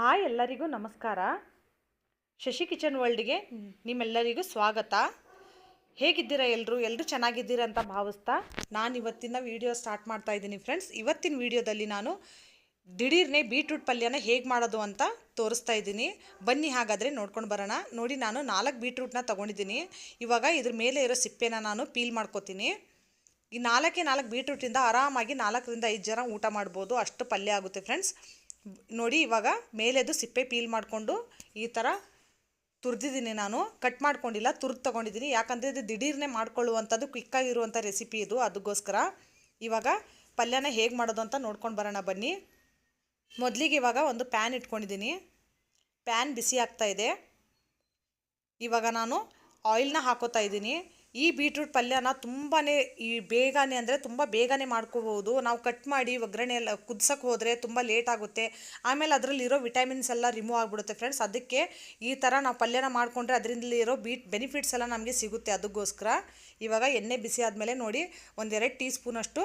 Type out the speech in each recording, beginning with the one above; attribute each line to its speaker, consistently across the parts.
Speaker 1: Hi ಎಲ್ಲರಿಗೂ ನಮಸ್ಕಾರ. Shashi kitchen ವರ್ಲ್ಡ್ಗೆ ನಿಮ್ಮೆಲ್ಲರಿಗೂ ಸ್ವಾಗತ. ಹೇಗಿದ್ದೀರಾ ಎಲ್ಲರೂ ಎಲ್ಲರೂ ಚೆನ್ನಾಗಿದ್ದೀರಾ ಅಂತ ಭಾವಿಸ್ತಾ ನಾನು ಇವತ್ತಿನ ವಿಡಿಯೋ ಸ್ಟಾರ್ಟ್ ಮಾಡ್ತಾ ಇದ್ದೀನಿ ಫ್ರೆಂಡ್ಸ್ ಇವತ್ತಿನ ವಿಡಿಯೋದಲ್ಲಿ ನಾನು ದಿಢೀರ್ನೆ ಬೀಟ್ರೂಟ್ ಪಲ್ಯನ ಹೇಗೆ ಮಾಡೋದು ಅಂತ ತೋರಿಸ್ತಾ ಇದ್ದೀನಿ. ಬನ್ನಿ ಹಾಗಾದರೆ ನೋಡ್ಕೊಂಡು ಬರೋಣ. ನೋಡಿ, ನಾನು ನಾಲ್ಕು ಬೀಟ್ರೂಟ್ನ ತೊಗೊಂಡಿದ್ದೀನಿ. ಇವಾಗ ಇದ್ರ ಮೇಲೆ ಇರೋ ಸಿಪ್ಪೆನ ನಾನು ಪೀಲ್ ಮಾಡ್ಕೋತೀನಿ. ಈ ನಾಲ್ಕೇ ನಾಲ್ಕು ಬೀಟ್ರೂಟಿಂದ ಆರಾಮಾಗಿ ನಾಲ್ಕರಿಂದ ಐದು ಜನ ಊಟ ಮಾಡ್ಬೋದು. ಅಷ್ಟು ಪಲ್ಯ ಆಗುತ್ತೆ ಫ್ರೆಂಡ್ಸ್ ನೋಡಿ ಇವಾಗ ಮೇಲೆದು ಸಿಪ್ಪೆ ಪೀಲ್ ಮಾಡಿಕೊಂಡು ಈ ಥರ ತುರಿದಿದ್ದೀನಿ ನಾನು. ಕಟ್ ಮಾಡ್ಕೊಂಡಿಲ್ಲ, ತುರ್ದು ತೊಗೊಂಡಿದ್ದೀನಿ. ಯಾಕಂದರೆ ಇದು ದಿಢೀರ್ನೆ ಮಾಡ್ಕೊಳ್ಳುವಂಥದ್ದು ಕ್ವಿಕ್ಕಾಗಿರುವಂಥ ರೆಸಿಪಿ ಇದು ಅದಕ್ಕೋಸ್ಕರ ಇವಾಗ ಪಲ್ಯನ ಹೇಗೆ ಮಾಡೋದು ಅಂತ ನೋಡ್ಕೊಂಡು ಬರೋಣ ಬನ್ನಿ. ಮೊದಲಿಗೆ ಇವಾಗ ಒಂದು ಪ್ಯಾನ್ ಇಟ್ಕೊಂಡಿದ್ದೀನಿ. ಪ್ಯಾನ್ ಬಿಸಿ ಆಗ್ತಾ ಇದೆ. ಇವಾಗ ನಾನು ಆಯಿಲ್ನ ಹಾಕೋತಾ ಇದ್ದೀನಿ. ಈ ಬೀಟ್ರೂಟ್ ಪಲ್ಯನ ತುಂಬಾ ಈ ಬೇಗನೆ ಅಂದರೆ ತುಂಬ ಬೇಗನೆ ಮಾಡ್ಕೋಬೋದು ನಾವು ಕಟ್ ಮಾಡಿ ಒಗ್ಗರಣೆ ಎಲ್ಲ ಕುದ್ಸಕ್ಕೆ ಹೋದರೆ ತುಂಬ ಲೇಟ್ ಆಗುತ್ತೆ. ಆಮೇಲೆ ಅದರಲ್ಲಿರೋ ವಿಟಮಿನ್ಸ್ ಎಲ್ಲ ರಿಮೂವ್ ಆಗಿಬಿಡುತ್ತೆ ಫ್ರೆಂಡ್ಸ್ ಅದಕ್ಕೆ ಈ ಥರ ನಾವು ಪಲ್ಯನ ಮಾಡಿಕೊಂಡ್ರೆ ಅದರಿಂದಲಿರೋ ಬೀಟ್ ಬೆನಿಫಿಟ್ಸ್ ಎಲ್ಲ ನಮಗೆ ಸಿಗುತ್ತೆ ಅದಕ್ಕೋಸ್ಕರ. ಇವಾಗ ಎಣ್ಣೆ ಬಿಸಿ ಆದಮೇಲೆ ನೋಡಿ ಒಂದೆರಡು ಟೀ ಸ್ಪೂನಷ್ಟು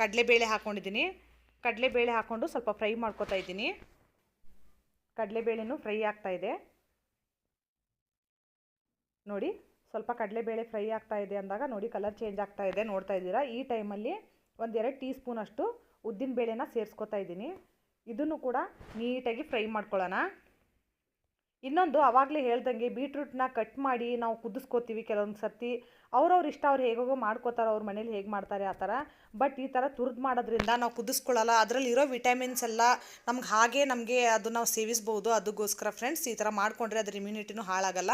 Speaker 1: ಕಡಲೆಬೇಳೆ ಹಾಕ್ಕೊಂಡಿದ್ದೀನಿ ಕಡಲೆಬೇಳೆ ಹಾಕ್ಕೊಂಡು ಸ್ವಲ್ಪ ಫ್ರೈ ಮಾಡ್ಕೊತಾ ಇದ್ದೀನಿ. ಕಡಲೆಬೇಳೆನೂ ಫ್ರೈ ಆಗ್ತಾ ಇದೆ. ನೋಡಿ ಸ್ವಲ್ಪ ಕಡಲೆಬೇಳೆ ಫ್ರೈ ಆಗ್ತಾ ಇದೆ ಅಂದಾಗ ನೋಡಿ ಕಲರ್ ಚೇಂಜ್ ಆಗ್ತಾ ಇದೆ ನೋಡ್ತಾ ಇದ್ದೀರಾ? ಈ ಟೈಮಲ್ಲಿ ಒಂದೆರಡು ಟೀ ಸ್ಪೂನಷ್ಟು ಉದ್ದಿನ ಬೇಳೆನ ಸೇರಿಸ್ಕೊತಾ ಇದ್ದೀನಿ. ಇದನ್ನು ಕೂಡ ನೀಟಾಗಿ ಫ್ರೈ ಮಾಡ್ಕೊಳ್ಳೋಣ. ಇನ್ನೊಂದು ಅವಾಗಲೇ ಹೇಳ್ದಂಗೆ ಬೀಟ್ರೂಟ್ನ ಕಟ್ ಮಾಡಿ ನಾವು ಕುದಿಸ್ಕೋತೀವಿ ಕೆಲವೊಂದು ಸರ್ತಿ. ಅವ್ರವ್ರ ಇಷ್ಟ ಅವ್ರು ಹೇಗೋ ಮಾಡ್ಕೋತಾರೆ, ಅವ್ರ ಮನೇಲಿ ಹೇಗೆ ಮಾಡ್ತಾರೆ ಆ ಥರ. ಬಟ್ ಈ ಥರ ತುರಿದು ಮಾಡೋದ್ರಿಂದ ನಾವು ಕುದಿಸ್ಕೊಳ್ಳಲ್ಲ ಅದರಲ್ಲಿರೋ ವಿಟಮಿನ್ಸ್ ಎಲ್ಲ ನಮ್ಗೆ ಹಾಗೆ ನಮಗೆ ಅದು ನಾವು ಸೇವಿಸ್ಬೋದು. ಅದಕ್ಕೋಸ್ಕರ ಫ್ರೆಂಡ್ಸ್ ಈ ಥರ ಮಾಡಿಕೊಂಡ್ರೆ ಅದ್ರ ಇಮ್ಯುನಿಟಿನೂ ಹಾಳಾಗಲ್ಲ.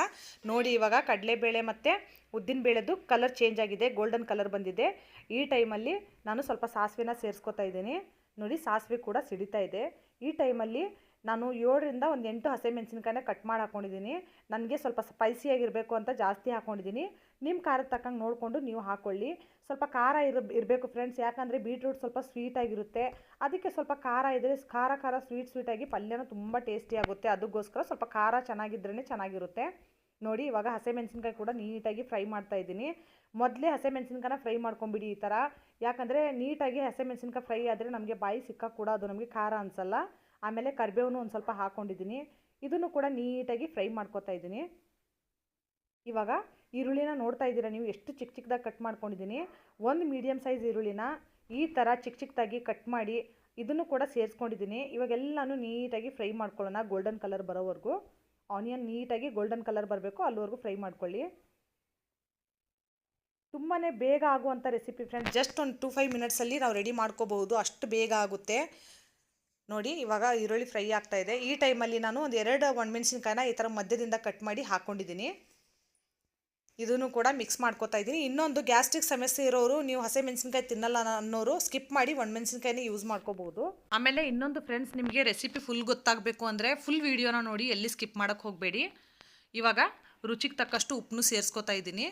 Speaker 1: ನೋಡಿ ಇವಾಗ ಕಡಲೆಬೇಳೆ ಮತ್ತು ಉದ್ದಿನ ಬೇಳೆದು ಕಲರ್ ಚೇಂಜ್ ಆಗಿದೆ ಗೋಲ್ಡನ್ ಕಲರ್ ಬಂದಿದೆ. ಈ ಟೈಮಲ್ಲಿ ನಾನು ಸ್ವಲ್ಪ ಸಾಸಿವೆನ ಸೇರಿಸ್ಕೊತಾ ಇದ್ದೀನಿ. ನೋಡಿ ಸಾಸಿವೆ ಕೂಡ ಸಿಡಿತಾ ಇದೆ. ಈ ಟೈಮಲ್ಲಿ ನಾನು ಏಳರಿಂದ ಒಂದು ಎಂಟು ಹಸಿಮೆಣ್ಸಿನ್ಕಾಯಿನ ಕಟ್ ಮಾಡಿ ಹಾಕ್ಕೊಂಡಿದ್ದೀನಿ ನನಗೆ ಸ್ವಲ್ಪ ಸ್ಪೈಸಿಯಾಗಿರಬೇಕು ಅಂತ ಜಾಸ್ತಿ ಹಾಕ್ಕೊಂಡಿದ್ದೀನಿ ನಿಮ್ಮ ಖಾರದ ತಕ್ಕಂಗೆ ನೋಡಿಕೊಂಡು ನೀವು ಹಾಕ್ಕೊಳ್ಳಿ ಸ್ವಲ್ಪ ಖಾರ ಇರ, ಇರಬೇಕು ಫ್ರೆಂಡ್ಸ್ ಯಾಕಂದರೆ ಬೀಟ್ರೂಟ್ ಸ್ವಲ್ಪ ಸ್ವೀಟಾಗಿರುತ್ತೆ ಅದಕ್ಕೆ ಸ್ವಲ್ಪ ಖಾರ ಇದ್ದರೆ ಖಾರ ಖಾರ ಸ್ವೀಟ್ ಸ್ವೀಟಾಗಿ ಪಲ್ಯನೂ ತುಂಬ ಟೇಸ್ಟಿಯಾಗುತ್ತೆ ಅದಕ್ಕೋಸ್ಕರ ಸ್ವಲ್ಪ ಖಾರ ಚೆನ್ನಾಗಿದ್ರೇ ಚೆನ್ನಾಗಿರುತ್ತೆ. ನೋಡಿ, ಇವಾಗ ಹಸಿಮೆಣಸಿನ್ಕಾಯಿ ಕೂಡ ನೀಟಾಗಿ ಫ್ರೈ ಮಾಡ್ತಾ ಇದ್ದೀನಿ. ಮೊದಲೇ ಹಸಿಮೆಣಸಿನ್ಕಾಯಿನ ಫ್ರೈ ಮಾಡ್ಕೊಂಬಿಡಿ ಈ ಥರ ಯಾಕಂದರೆ ನೀಟಾಗಿ ಹಸಿಮೆಣಸಿನ್ಕಾಯಿ ಫ್ರೈ ಆದರೆ ನಮಗೆ ಬಾಯಿ ಸಿಕ್ಕ ಕೂಡ ಅದು ನಮಗೆ ಖಾರ ಅನಿಸಲ್ಲ. ಆಮೇಲೆ ಕರಿಬೇವನ್ನು ಒಂದು ಸ್ವಲ್ಪ ಹಾಕ್ಕೊಂಡಿದ್ದೀನಿ ಇದನ್ನು ಕೂಡ ನೀಟಾಗಿ ಫ್ರೈ ಮಾಡ್ಕೊತಾ ಇದ್ದೀನಿ. ಇವಾಗ ಈರುಳ್ಳಿನ ನೋಡ್ತಾ ಇದ್ದೀರಾ ನೀವು? ಎಷ್ಟು ಚಿಕ್ಕ ಚಿಕ್ಕದಾಗಿ ಕಟ್ ಮಾಡ್ಕೊಂಡಿದ್ದೀನಿ. ಒಂದು ಮೀಡಿಯಮ್ ಸೈಜ್ ಈರುಳ್ಳಿನ ಈ ಥರ ಚಿಕ್ಕ ಚಿಕ್ಕದಾಗಿ ಕಟ್ ಮಾಡಿ ಇದನ್ನು ಕೂಡ ಸೇರಿಸ್ಕೊಂಡಿದ್ದೀನಿ. ಇವಾಗೆಲ್ಲನೂ ನೀಟಾಗಿ ಫ್ರೈ ಮಾಡ್ಕೊಳ್ಳೋಣ ಗೋಲ್ಡನ್ ಕಲರ್ ಬರೋವರೆಗೂ. ಆನಿಯನ್ ನೀಟಾಗಿ ಗೋಲ್ಡನ್ ಕಲರ್ ಬರಬೇಕು, ಅಲ್ಲಿವರೆಗೂ ಫ್ರೈ ಮಾಡ್ಕೊಳ್ಳಿ. ತುಂಬಾ ಬೇಗ ಆಗುವಂಥ ರೆಸಿಪಿ ಫ್ರೆಂಡ್ಸ್, ಜಸ್ಟ್ ಒಂದು ಟು ಫೈವ್ ಮಿನಿಟ್ಸಲ್ಲಿ ನಾವು ರೆಡಿ ಮಾಡ್ಕೋಬಹುದು. ಅಷ್ಟು ಬೇಗ ಆಗುತ್ತೆ. ನೋಡಿ, ಇವಾಗ ಈರುಳ್ಳಿ ಫ್ರೈ ಆಗ್ತಾ ಇದೆ. ಈ ಟೈಮಲ್ಲಿ ನಾನು ಒಂದು ಎರಡು ಒಣಮೆಣಸಿನ್ಕಾಯಿನ ಈ ಥರ ಮಧ್ಯದಿಂದ ಕಟ್ ಮಾಡಿ ಹಾಕ್ಕೊಂಡಿದ್ದೀನಿ ಇದನ್ನು ಕೂಡ ಮಿಕ್ಸ್ ಮಾಡ್ಕೋತಾ ಇದ್ದೀನಿ. ಇನ್ನೊಂದು ಗ್ಯಾಸ್ಟ್ರಿಕ್ ಸಮಸ್ಯೆ ಇರೋರು, ನೀವು ಹಸಿಮೆಣಸಿನ್ಕಾಯಿ ತಿನ್ನಲ್ಲ ಅನ್ನೋರು ಸ್ಕಿಪ್ ಮಾಡಿ ಒಣಮೆಣಸಿನ್ಕಾಯಿನ ಯೂಸ್ ಮಾಡ್ಕೋಬಹುದು ಆಮೇಲೆ ಇನ್ನೊಂದು ಫ್ರೆಂಡ್ಸ್, ನಿಮಗೆ ರೆಸಿಪಿ ಫುಲ್ ಗೊತ್ತಾಗಬೇಕು ಅಂದರೆ ಫುಲ್ ವೀಡಿಯೋನ ನೋಡಿ, ಎಲ್ಲಿ ಸ್ಕಿಪ್ ಮಾಡೋಕ್ಕೆ ಹೋಗಬೇಡಿ. ಇವಾಗ ರುಚಿಗೆ ತಕ್ಕಷ್ಟು ಉಪ್ಪನ್ನು ಸೇರಿಸ್ಕೋತಾ ಇದ್ದೀನಿ.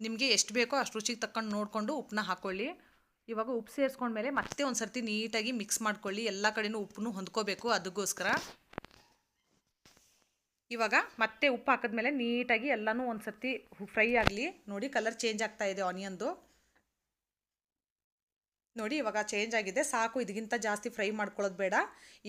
Speaker 1: ನಿಮಗೆ ಎಷ್ಟು ಬೇಕೋ ಅಷ್ಟು ರುಚಿಗೆ ತಕ್ಕಂಡು ನೋಡಿಕೊಂಡು ಉಪ್ಪನ್ನ ಹಾಕ್ಕೊಳ್ಳಿ ಇವಾಗ ಉಪ್ಪು ಸೇರಿಸ್ಕೊಂಡ್ಮೇಲೆ ಮತ್ತೆ ಒಂದು ಸರ್ತಿ ನೀಟಾಗಿ ಮಿಕ್ಸ್ ಮಾಡ್ಕೊಳ್ಳಿ. ಎಲ್ಲ ಕಡೆನೂ ಉಪ್ಪನ್ನು ಹೊಂದ್ಕೋಬೇಕು. ಅದಕ್ಕೋಸ್ಕರ ಇವಾಗ ಮತ್ತೆ ಉಪ್ಪು ಹಾಕಿದ್ಮೇಲೆ ನೀಟಾಗಿ ಎಲ್ಲನೂ ಒಂದು ಸರ್ತಿ ಫ್ರೈ ಆಗಲಿ. ನೋಡಿ ಕಲರ್ ಚೇಂಜ್ ಆಗ್ತಾ ಇದೆ ಆನಿಯನ್ದು ನೋಡಿ, ಇವಾಗ ಚೇಂಜ್ ಆಗಿದೆ. ಸಾಕು ಇದಕ್ಕಿಂತ ಜಾಸ್ತಿ ಫ್ರೈ ಮಾಡ್ಕೊಳ್ಳೋದು ಬೇಡ.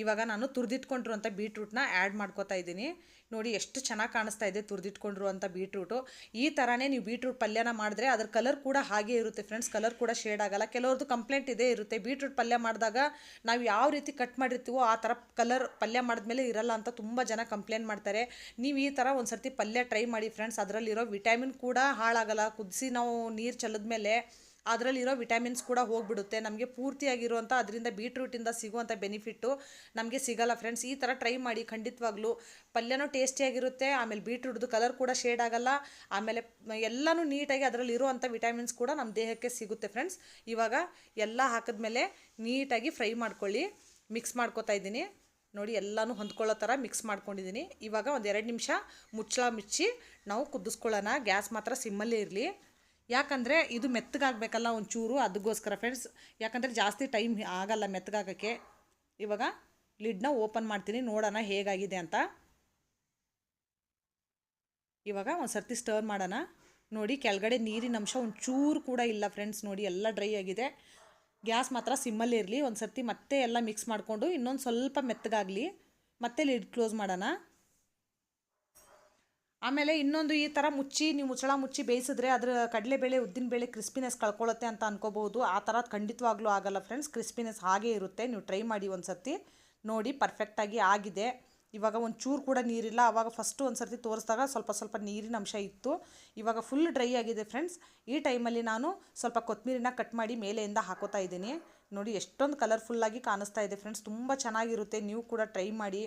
Speaker 1: ಇವಾಗ ನಾನು ತುರಿದಿಟ್ಕೊಂಡ್ರು ಅಂತ ಬೀಟ್ರೂಟ್ನ ಆ್ಯಡ್ ಮಾಡ್ಕೋತಾ ಇದ್ದೀನಿ. ನೋಡಿ, ಎಷ್ಟು ಚೆನ್ನಾಗಿ ಕಾಣಿಸ್ತಾ ಇದೆ ತುರಿದಿಟ್ಕೊಂಡ್ರು ಅಂತ ಬೀಟ್ರೂಟು ಈ ಥರನೇ ನೀವು ಬೀಟ್ರೂಟ್ ಪಲ್ಯನ ಮಾಡಿದ್ರೆ ಅದ್ರ ಕಲರ್ ಕೂಡ ಹಾಗೆ ಇರುತ್ತೆ ಫ್ರೆಂಡ್ಸ್ ಕಲರ್ ಕೂಡ ಶೇಡ್ ಆಗಲ್ಲ. ಕೆಲವ್ರದ್ದು ಕಂಪ್ಲೇಂಟ್ ಇದೇ ಇರುತ್ತೆ. ಬೀಟ್ರೂಟ್ ಪಲ್ಯ ಮಾಡಿದಾಗ ನಾವು ಯಾವ ರೀತಿ ಕಟ್ ಮಾಡಿರ್ತೀವೋ ಆ ಥರ ಕಲರ್ ಪಲ್ಯ ಮಾಡಿದ್ಮೇಲೆ ಇರಲ್ಲ ಅಂತ ತುಂಬ ಜನ ಕಂಪ್ಲೇಂಟ್ ಮಾಡ್ತಾರೆ. ನೀವು ಈ ಥರ ಒಂದು ಸರ್ತಿ ಪಲ್ಯ ಟ್ರೈ ಮಾಡಿ ಫ್ರೆಂಡ್ಸ್ ಅದರಲ್ಲಿರೋ ವಿಟಮಿನ್ ಕೂಡ ಹಾಳಾಗಲ್ಲ. ಕುದಿಸಿ ನಾವು ನೀರು ಚೆಲ್ಲಿದ್ಮೇಲೆ ಅದರಲ್ಲಿರೋ ವಿಟಮಿನ್ಸ್ ಕೂಡ ಹೋಗ್ಬಿಡುತ್ತೆ. ನಮಗೆ ಪೂರ್ತಿಯಾಗಿರುವಂಥ ಅದರಿಂದ ಬೀಟ್ರೂಟಿಂದ ಸಿಗುವಂಥ ಬೆನಿಫಿಟ್ಟು ನಮಗೆ ಸಿಗಲ್ಲ ಫ್ರೆಂಡ್ಸ್. ಈ ಥರ ಟ್ರೈ ಮಾಡಿ ಖಂಡಿತವಾಗ್ಲೂ. ಪಲ್ಯನೂ ಟೇಸ್ಟಿಯಾಗಿರುತ್ತೆ, ಆಮೇಲೆ ಬೀಟ್ರೂಟ್ದು ಕಲರ್ ಕೂಡ ಶೇಡ್ ಆಗಲ್ಲ. ಆಮೇಲೆ ಎಲ್ಲನೂ ನೀಟಾಗಿ ಅದರಲ್ಲಿ ಇರುವಂಥ ವಿಟಮಿನ್ಸ್ ಕೂಡ ನಮ್ಮ ದೇಹಕ್ಕೆ ಸಿಗುತ್ತೆ ಫ್ರೆಂಡ್ಸ್. ಇವಾಗ ಎಲ್ಲ ಹಾಕಿದ್ಮೇಲೆ ನೀಟಾಗಿ ಫ್ರೈ ಮಾಡ್ಕೊಳ್ಳಿ. ಮಿಕ್ಸ್ ಮಾಡ್ಕೋತಾ ಇದ್ದೀನಿ. ನೋಡಿ, ಎಲ್ಲನೂ ಹೊಂದ್ಕೊಳ್ಳೋ ಥರ ಮಿಕ್ಸ್ ಮಾಡ್ಕೊಂಡಿದ್ದೀನಿ. ಇವಾಗ ಒಂದು ಎರಡು ನಿಮಿಷ ಮುಚ್ಚಳ ಮುಚ್ಚಿ ನಾವು ಕುದಿಸ್ಕೊಳ್ಳೋಣ. ಗ್ಯಾಸ್ ಮಾತ್ರ ಸಿಮ್ಮಲ್ಲೇ ಇರಲಿ. ಯಾಕಂದರೆ ಇದು ಮೆತ್ತಗಾಗಬೇಕಲ್ಲ ಒಂಚೂರು ಅದಕ್ಕೋಸ್ಕರ ಫ್ರೆಂಡ್ಸ್ ಯಾಕಂದರೆ ಜಾಸ್ತಿ ಟೈಮ್ ಆಗಲ್ಲ ಮೆತ್ತಗಾಗೋಕ್ಕೆ. ಇವಾಗ ಲಿಡ್ನ ಓಪನ್ ಮಾಡ್ತೀನಿ, ನೋಡೋಣ ಹೇಗಾಗಿದೆ ಅಂತ. ಇವಾಗ ಒಂದು ಸರ್ತಿ ಸ್ಟರ್ ಮಾಡೋಣ. ನೋಡಿ, ಕೆಳಗಡೆ ನೀರಿನ ಅಂಶ ಒಂಚೂರು ಕೂಡ ಇಲ್ಲ ಫ್ರೆಂಡ್ಸ್ ನೋಡಿ, ಎಲ್ಲ ಡ್ರೈ ಆಗಿದೆ. ಗ್ಯಾಸ್ ಮಾತ್ರ ಸಿಮ್ಮಲ್ಲಿ ಇರಲಿ. ಒಂದು ಸರ್ತಿ ಮತ್ತೆ ಎಲ್ಲ ಮಿಕ್ಸ್ ಮಾಡಿಕೊಂಡು ಇನ್ನೊಂದು ಸ್ವಲ್ಪ ಮೆತ್ತಗಾಗಲಿ. ಮತ್ತೆ ಲಿಡ್ ಕ್ಲೋಸ್ ಮಾಡೋಣ. ಆಮೇಲೆ ಇನ್ನೊಂದು ಈ ಥರ ಮುಚ್ಚಿ, ನೀವು ಮುಚ್ಚಳ ಮುಚ್ಚಿ ಬೇಯಿಸಿದ್ರೆ ಅದ್ರ ಕಡಲೆಬೇಳೆ ಉದ್ದಿನಬೇಳೆ ಕ್ರಿಸ್ಪಿನೆಸ್ ಕಳ್ಕೊಳ್ಳುತ್ತೆ ಅಂತ ಅನ್ಕೋಬಹುದು. ಆ ಥರ ಖಂಡಿತವಾಗ್ಲೂ ಆಗಲ್ಲ ಫ್ರೆಂಡ್ಸ್ ಕ್ರಿಸ್ಪಿನೆಸ್ ಹಾಗೇ ಇರುತ್ತೆ. ನೀವು ಟ್ರೈ ಮಾಡಿ ಒಂದು ಸರ್ತಿ ನೋಡಿ ಪರ್ಫೆಕ್ಟಾಗಿ ಆಗಿದೆ. ಇವಾಗ ಒಂದು ಚೂರು ಕೂಡ ನೀರಿಲ್ಲ. ಆವಾಗ ಫಸ್ಟು ಒಂದು ಸರ್ತಿ ತೋರಿಸಿದಾಗ ಸ್ವಲ್ಪ ಸ್ವಲ್ಪ ನೀರಿನ ಅಂಶ ಇತ್ತು. ಇವಾಗ ಫುಲ್ ಡ್ರೈ ಆಗಿದೆ ಫ್ರೆಂಡ್ಸ್ ಈ ಟೈಮಲ್ಲಿ ನಾನು ಸ್ವಲ್ಪ ಕೊತ್ತಂಬರಿನ ಕಟ್ ಮಾಡಿ ಮೇಲೆಯಿಂದ ಹಾಕೋತಾ ಇದ್ದೀನಿ. ನೋಡಿ, ಎಷ್ಟೊಂದು ಕಲರ್ಫುಲ್ಲಾಗಿ ಕಾಣಿಸ್ತಾ ಇದೆ ಫ್ರೆಂಡ್ಸ್ ತುಂಬ ಚೆನ್ನಾಗಿರುತ್ತೆ. ನೀವು ಕೂಡ ಟ್ರೈ ಮಾಡಿ.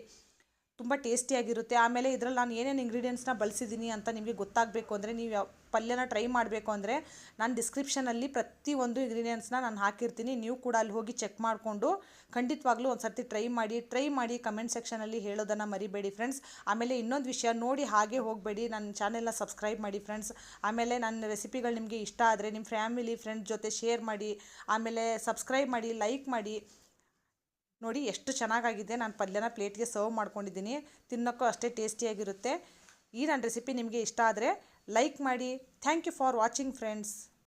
Speaker 1: ತುಂಬ ಟೇಸ್ಟಿಯಾಗಿರುತ್ತೆ ಆಮೇಲೆ ಇದರಲ್ಲಿ ನಾನು ಏನೇನು ಇಂಗ್ರೀಡಿಯೆಂಟ್ಸ್ನ ಬಳಸಿದ್ದೀನಿ ಅಂತ ನಿಮಗೆ ಗೊತ್ತಾಗಬೇಕು ಅಂದರೆ ನೀವು ಯಾವ ಪಲ್ಯನ ಟ್ರೈ ಮಾಡಬೇಕು ಅಂದರೆ ನಾನು ಡಿಸ್ಕ್ರಿಪ್ಷನಲ್ಲಿ ಪ್ರತಿಯೊಂದು ಇಂಗ್ರೀಡಿಯೆಂಟ್ಸ್ನ ನಾನು ಹಾಕಿರ್ತೀನಿ. ನೀವು ಕೂಡ ಅಲ್ಲಿ ಹೋಗಿ ಚೆಕ್ ಮಾಡಿಕೊಂಡು ಖಂಡಿತವಾಗ್ಲೂ ಒಂದು ಸರ್ತಿ ಟ್ರೈ ಮಾಡಿ ಟ್ರೈ ಮಾಡಿ ಕಮೆಂಟ್ ಸೆಕ್ಷನಲ್ಲಿ ಹೇಳೋದನ್ನು ಮರಿಬೇಡಿ ಫ್ರೆಂಡ್ಸ್ ಆಮೇಲೆ ಇನ್ನೊಂದು ವಿಷಯ ನೋಡಿ ಹಾಗೆ ಹೋಗಬೇಡಿ. ನನ್ನ ಚಾನೆಲ್ನ ಸಬ್ಸ್ಕ್ರೈಬ್ ಮಾಡಿ ಫ್ರೆಂಡ್ಸ್ ಆಮೇಲೆ ನನ್ನ ರೆಸಿಪಿಗಳು ನಿಮಗೆ ಇಷ್ಟ ಆದರೆ ನಿಮ್ಮ ಫ್ಯಾಮಿಲಿ ಫ್ರೆಂಡ್ಸ್ ಜೊತೆ ಶೇರ್ ಮಾಡಿ, ಆಮೇಲೆ ಸಬ್ಸ್ಕ್ರೈಬ್ ಮಾಡಿ ಲೈಕ್ ಮಾಡಿ. ನೋಡಿ ಎಷ್ಟು ಚೆನ್ನಾಗಾಗಿದೆ. ನಾನು ಪಲ್ಯನ ಪ್ಲೇಟ್ಗೆ ಸರ್ವ್ ಮಾಡ್ಕೊಂಡಿದ್ದೀನಿ. ತಿನ್ನೋಕ್ಕೂ ಅಷ್ಟೇ ಟೇಸ್ಟಿಯಾಗಿರುತ್ತೆ. ಈ ನನ್ನ ರೆಸಿಪಿ ನಿಮಗೆ ಇಷ್ಟ ಆದರೆ ಲೈಕ್ ಮಾಡಿ. Thank you for watching friends.